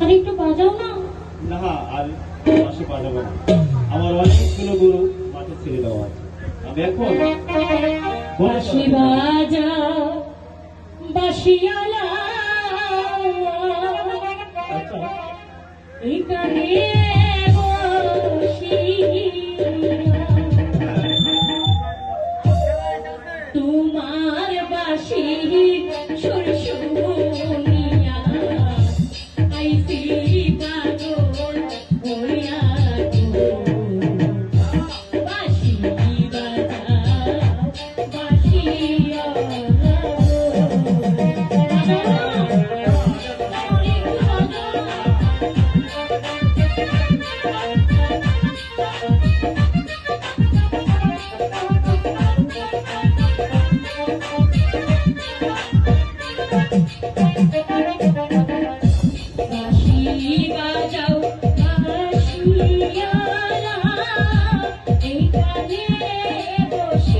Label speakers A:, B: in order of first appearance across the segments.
A: আর একটু বাজাও না।
B: না আর মাসে বাজাবো না। আমার অনেকগুলো গরু মাঠে ছেড়ে দেওয়া আছে। আমি এখন
A: বাঁশি বাজাও বাঁশিয়ালা
B: আচ্ছা।
A: এখানে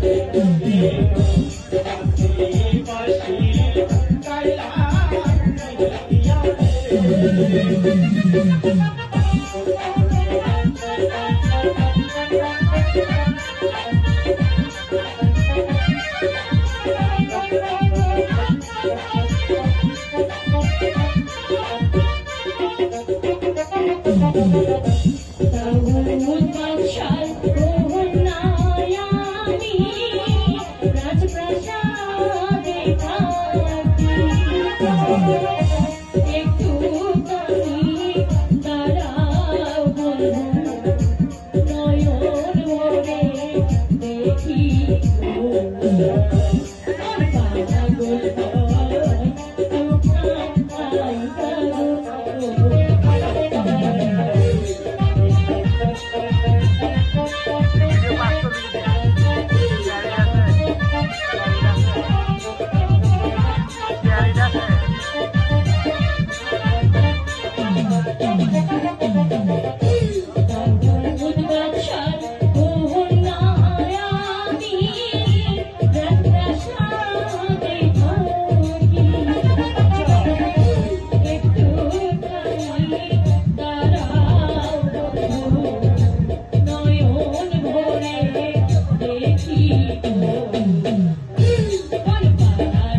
B: Thank you.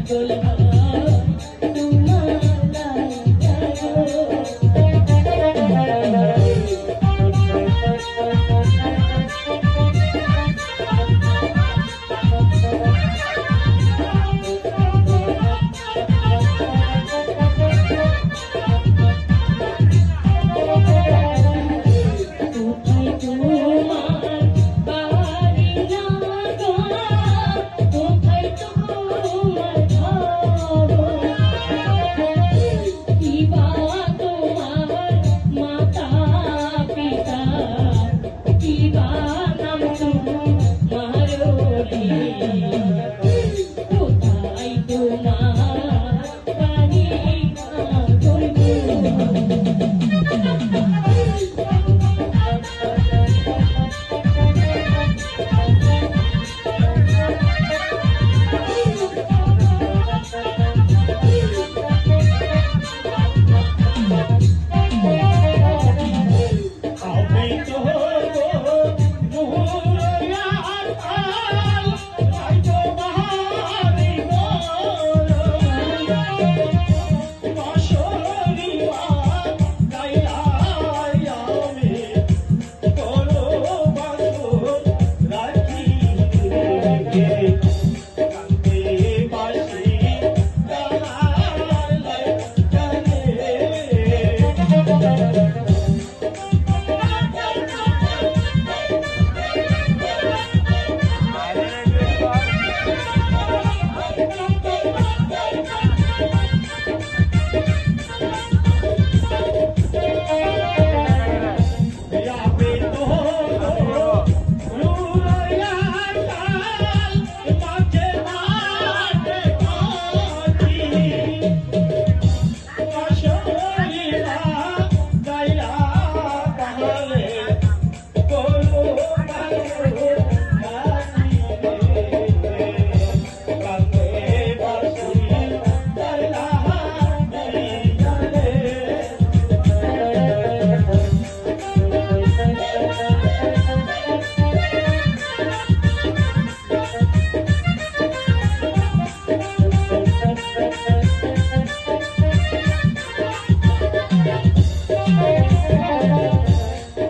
B: Yo le